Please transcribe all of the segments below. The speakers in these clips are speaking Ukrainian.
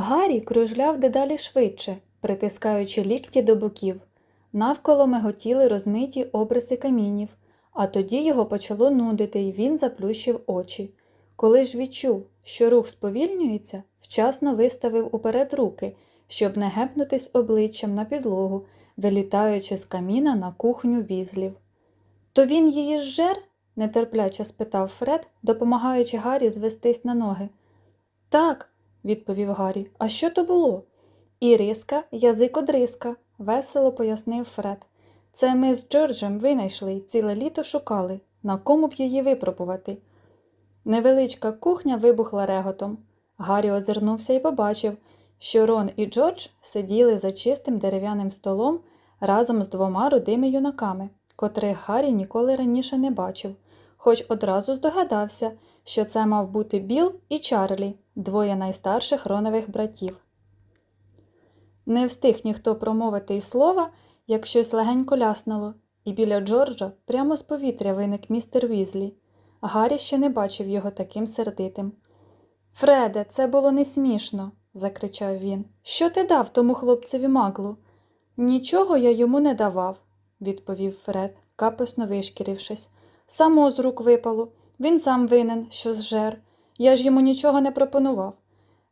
Гаррі кружляв дедалі швидше, притискаючи лікті до боків. Навколо миготіли розмиті обриси камінів, а тоді його почало нудити, і він заплющив очі. Коли ж відчув, що рух сповільнюється, вчасно виставив уперед руки, щоб не гепнутись обличчям на підлогу, вилітаючи з каміна на кухню візлів. То він її зжер? нетерпляче спитав Фред, допомагаючи Гаррі звестись на ноги. Так, відповів Гаррі. А що то було? Іриска, язик одриска, весело пояснив Фред. Це ми з Джорджем винайшли і ціле літо шукали, на кому б її випробувати. Невеличка кухня вибухла реготом. Гаррі озирнувся і побачив, що Рон і Джордж сиділи за чистим дерев'яним столом разом з двома рудими юнаками, котрих Гаррі ніколи раніше не бачив, хоч одразу здогадався, що це мав бути Біл і Чарлі, двоє найстарших ронових братів. Не встиг ніхто промовити й слова, як щось легенько ляснуло, і біля Джорджа прямо з повітря виник містер Візлі. Гаррі ще не бачив його таким сердитим. Фреде, це було не смішно, закричав він. Що ти дав тому хлопцеві маглу? Нічого я йому не давав, відповів Фред, капосно вишкірившись. Само з рук випало. Він сам винен, що зжер. Я ж йому нічого не пропонував.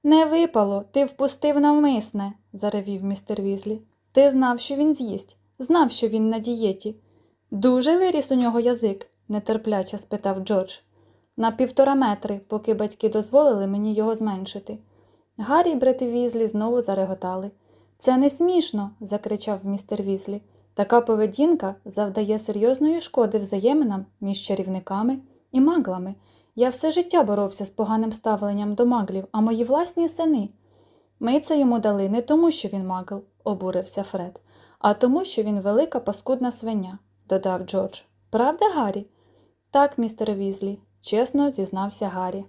Не випало, ти впустив навмисне, заревів містер Візлі. Ти знав, що він з'їсть, знав, що він на дієті. Дуже виріс у нього язик, нетерпляче спитав Джордж. На півтора метри, поки батьки дозволили мені його зменшити. Гаррі і брати Візлі знову зареготали. Це не смішно, закричав містер Візлі. Така поведінка завдає серйозної шкоди взаєминам між чарівниками і маглами. Я все життя боровся з поганим ставленням до маглів, а мої власні сини. Ми це йому дали не тому, що він магл, обурився Фред, а тому, що він велика паскудна свиня, додав Джордж. Правда, Гаррі? Так, містер Візлі, чесно зізнався Гаррі.